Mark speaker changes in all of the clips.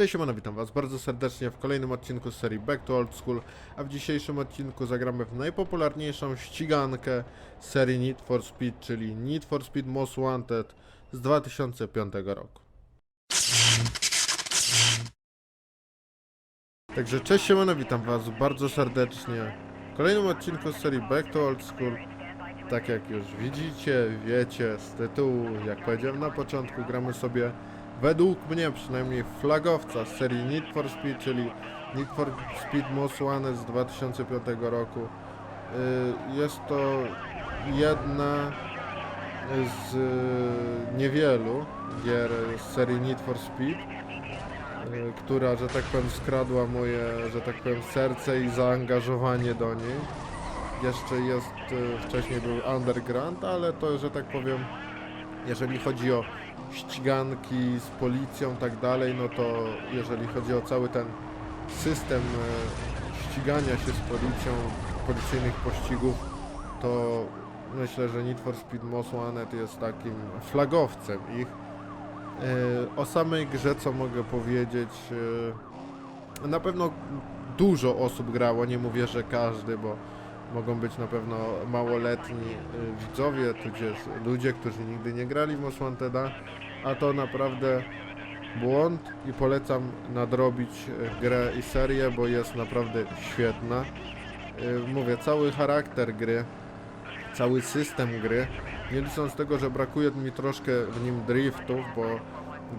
Speaker 1: Cześć, siemano, witam was bardzo serdecznie w kolejnym odcinku z serii Back to Old School, a w dzisiejszym odcinku zagramy w najpopularniejszą ścigankę serii Need for Speed, czyli Need for Speed Most Wanted z 2005 roku. Także cześć, siemano, witam was bardzo serdecznie w kolejnym odcinku z serii Back to Old School. Tak jak już widzicie, wiecie z tytułu, jak powiedziałem na początku, gramy sobie według mnie przynajmniej flagowca z serii Need for Speed, czyli Need for Speed Most Wanted z 2005 roku. Y, Jest to jedna z y, niewielu gier z serii Need for Speed, y, która, że tak powiem, skradła moje, że tak powiem, serce i zaangażowanie do niej. Jeszcze jest, wcześniej był Underground, ale to, że tak powiem, jeżeli chodzi o ściganki z policją tak dalej, no to jeżeli chodzi o cały ten system e, ścigania się z policją, policyjnych pościgów, to myślę, że Need for Speed Most Wanted jest takim flagowcem ich. E, O samej grze co mogę powiedzieć, e, na pewno dużo osób grało, nie mówię, że każdy, bo mogą być na pewno małoletni y, widzowie, tudzież ludzie, którzy nigdy nie grali w Most Wanteda, a to naprawdę błąd i polecam nadrobić y, grę i serię, bo jest naprawdę świetna. Y, Mówię, cały charakter gry, cały system gry, nie licząc tego, że brakuje mi troszkę w nim driftów, bo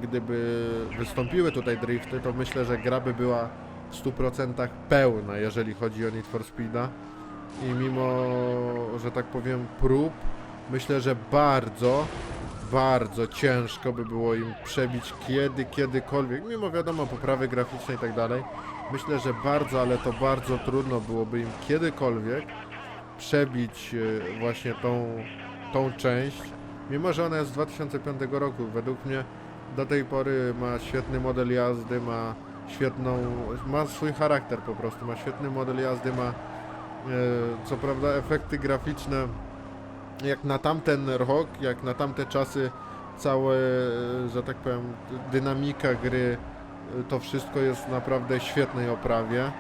Speaker 1: gdyby wystąpiły tutaj drifty, to myślę, że gra by była w 100% pełna, jeżeli chodzi o Need for Speeda i mimo, że tak powiem, prób, myślę, że bardzo, bardzo ciężko by było im przebić kiedy, kiedykolwiek, mimo wiadomo poprawy graficznej i tak dalej, myślę, że bardzo, ale to bardzo trudno byłoby im kiedykolwiek przebić e, właśnie tą, tą część, mimo że ona jest z 2005 roku, według mnie do tej pory ma świetny model jazdy, ma świetną, ma swój charakter po prostu, ma świetny model jazdy, ma Co prawda efekty graficzne jak na tamten rok, jak na tamte czasy całe, e, że tak powiem, dynamika gry, e, to wszystko jest naprawdę w świetnej oprawie. E,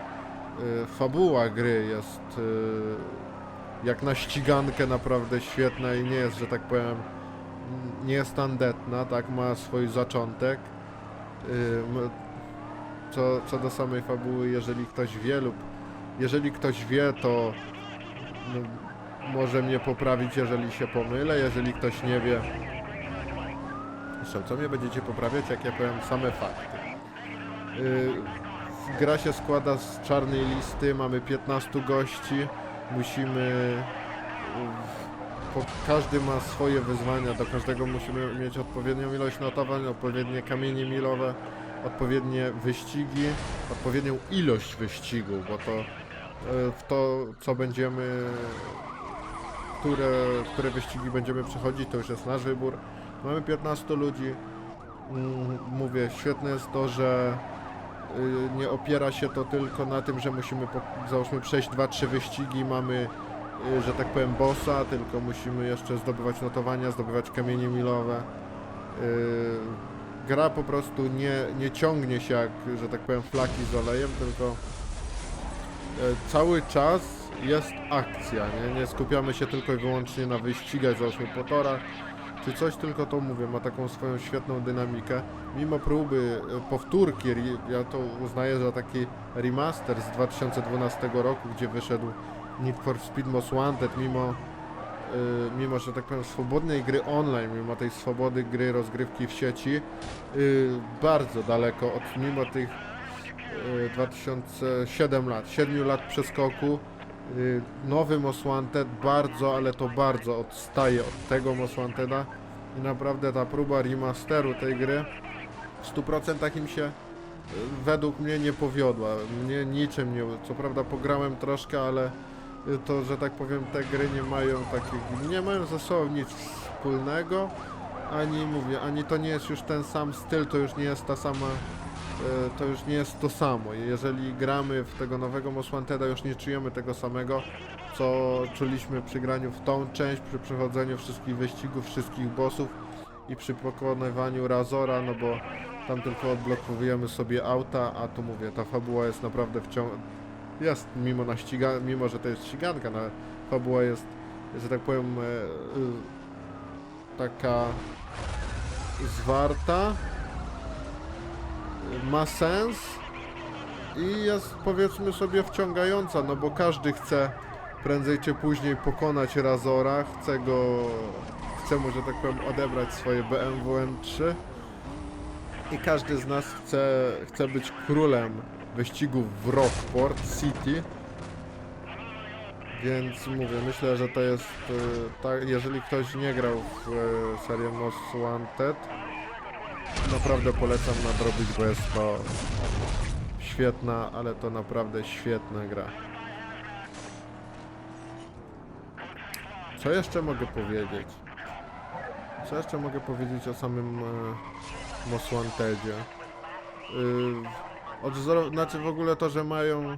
Speaker 1: Fabuła gry jest e, jak na ścigankę naprawdę świetna i nie jest, że tak powiem, nie jest tandetna, tak, ma swój zaczątek. E, Co, co do samej fabuły, jeżeli ktoś wie lub jeżeli ktoś wie, to no, może mnie poprawić, jeżeli się pomylę. Jeżeli ktoś nie wie, zresztą co mnie będziecie poprawiać, jak ja powiem same fakty. Yy, gra się składa z czarnej listy, mamy 15 gości, musimy... yy, każdy ma swoje wyzwania, do każdego musimy mieć odpowiednią ilość notowań, odpowiednie kamienie milowe, odpowiednie wyścigi, odpowiednią ilość wyścigów, bo to w to, co będziemy, które, które wyścigi będziemy przechodzić, to już jest nasz wybór. Mamy 15 ludzi. Mm, Mówię, świetne jest to, że y, nie opiera się to tylko na tym, że musimy, załóżmy, przejść 2-3 wyścigi, mamy, y, że tak powiem, bossa, tylko musimy jeszcze zdobywać notowania, zdobywać kamienie milowe. Y, Gra po prostu nie, nie ciągnie się jak, że tak powiem, flaki z olejem, tylko e, cały czas jest akcja, nie? Nie skupiamy się tylko i wyłącznie na wyścigach, załóżmy po torach, czy coś, tylko to mówię, ma taką swoją świetną dynamikę. Mimo próby e, powtórki, ja to uznaję za taki remaster z 2012 roku, gdzie wyszedł Need for Speed Most Wanted, mimo, e, mimo że tak powiem swobodnej gry online, mimo tej swobody gry rozgrywki w sieci, bardzo daleko od mimo tych 2007 lat, 7 lat przeskoku. y, Nowy Most Wanted bardzo, ale to bardzo odstaje od tego Most Wanteda i naprawdę ta próba remasteru tej gry w 100% im się y, według mnie nie powiodła. Mnie niczym nie. Co prawda pograłem troszkę, ale y, to, że tak powiem, te gry nie mają takich. nie mają ze sobą nic wspólnego ani mówię, ani to nie jest już ten sam styl, to już nie jest ta sama, to już nie jest to samo. Jeżeli gramy w tego nowego Most Wanteda, już nie czujemy tego samego, co czuliśmy przy graniu w tą część, przy przechodzeniu wszystkich wyścigów, wszystkich bossów i przy pokonywaniu Razora, no bo Tam tylko odblokowujemy sobie auta, a tu mówię, ta fabuła jest naprawdę wciąg... Jest, mimo, na ściga... mimo że to jest ściganka, no, fabuła jest, że tak powiem, e, y, taka zwarta, ma sens i jest powiedzmy sobie wciągająca, no bo każdy chce prędzej czy później pokonać Razora, chce go, chce mu, że tak powiem, odebrać swoje BMW M3 i każdy z nas chce, chce być królem wyścigów w Rockport City. Więc mówię, myślę, że to jest tak, jeżeli ktoś nie grał w e, serię Most Wanted, naprawdę polecam nadrobić, bo jest to świetna, ale to naprawdę świetna gra. Co jeszcze mogę powiedzieć? Co jeszcze mogę powiedzieć o samym e, Most odzoro- znaczy w ogóle to, że mają yy,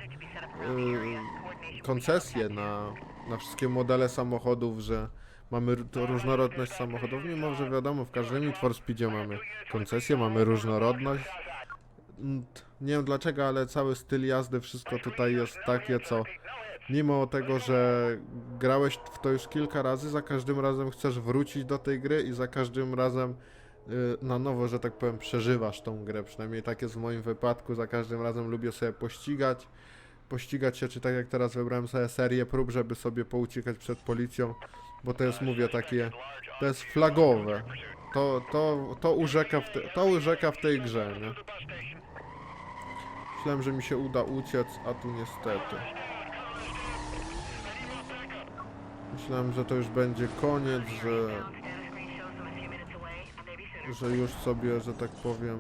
Speaker 1: koncesje na, na wszystkie modele samochodów, że mamy r- różnorodność samochodów, mimo że wiadomo, w każdym Need for Speedzie mamy koncesję, mamy różnorodność. Mm, Nie wiem dlaczego, ale cały styl jazdy, wszystko tutaj jest takie, co mimo tego, że grałeś w to już kilka razy, za każdym razem chcesz wrócić do tej gry i za każdym razem y, na nowo, że tak powiem, przeżywasz tą grę. Przynajmniej tak jest w moim wypadku. Za każdym razem lubię sobie pościgać. Pościgać się, czy tak jak teraz wybrałem sobie serię prób, żeby sobie pouciekać przed policją, bo to jest, mówię, takie, to jest flagowe. To, to, to, urzeka w te, to urzeka w tej grze, nie? Myślałem, że mi się uda uciec, a tu niestety. Myślałem, że to już będzie koniec, że, że już sobie, że tak powiem,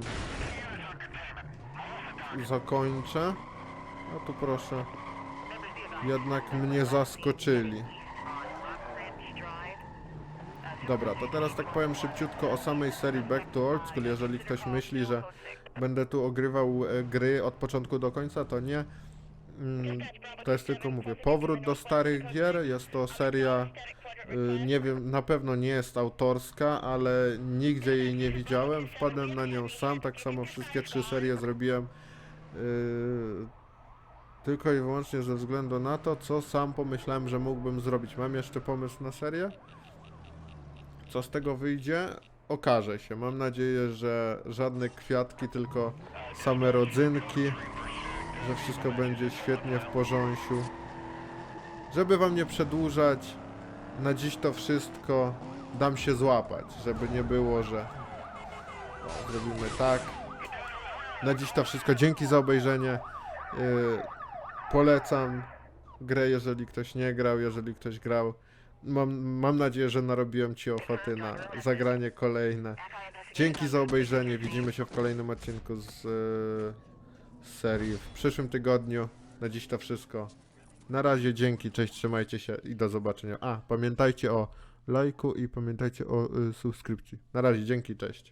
Speaker 1: zakończę. A tu proszę, jednak mnie zaskoczyli. Dobra, to teraz tak powiem szybciutko o samej serii Back to Old School. Jeżeli ktoś myśli, że będę tu ogrywał e, gry od początku do końca, to nie. Mm, To jest tylko, mówię, powrót do starych gier. Jest to seria, y, nie wiem, na pewno nie jest autorska, ale nigdzie jej nie widziałem. Wpadłem na nią sam, tak samo wszystkie trzy serie zrobiłem y, tylko i wyłącznie ze względu na to, co sam pomyślałem, że mógłbym zrobić. Mam jeszcze pomysł na serię. Co z tego wyjdzie? Okaże się. Mam nadzieję, że żadne kwiatki, tylko same rodzynki że wszystko będzie świetnie w porządku. Żeby wam nie przedłużać, na dziś to wszystko dam się złapać, żeby nie było, że zrobimy tak. Na dziś to wszystko. Dzięki za obejrzenie. Yy, polecam grę, jeżeli ktoś nie grał, jeżeli ktoś grał. Mam, mam nadzieję, że narobiłem ci ochoty na zagranie kolejne. Dzięki za obejrzenie. Widzimy się w kolejnym odcinku z z serii w przyszłym tygodniu. Na dziś to wszystko. Na razie, dzięki, cześć, trzymajcie się i do zobaczenia. A, pamiętajcie o lajku i pamiętajcie o y, subskrypcji. Na razie, dzięki, cześć.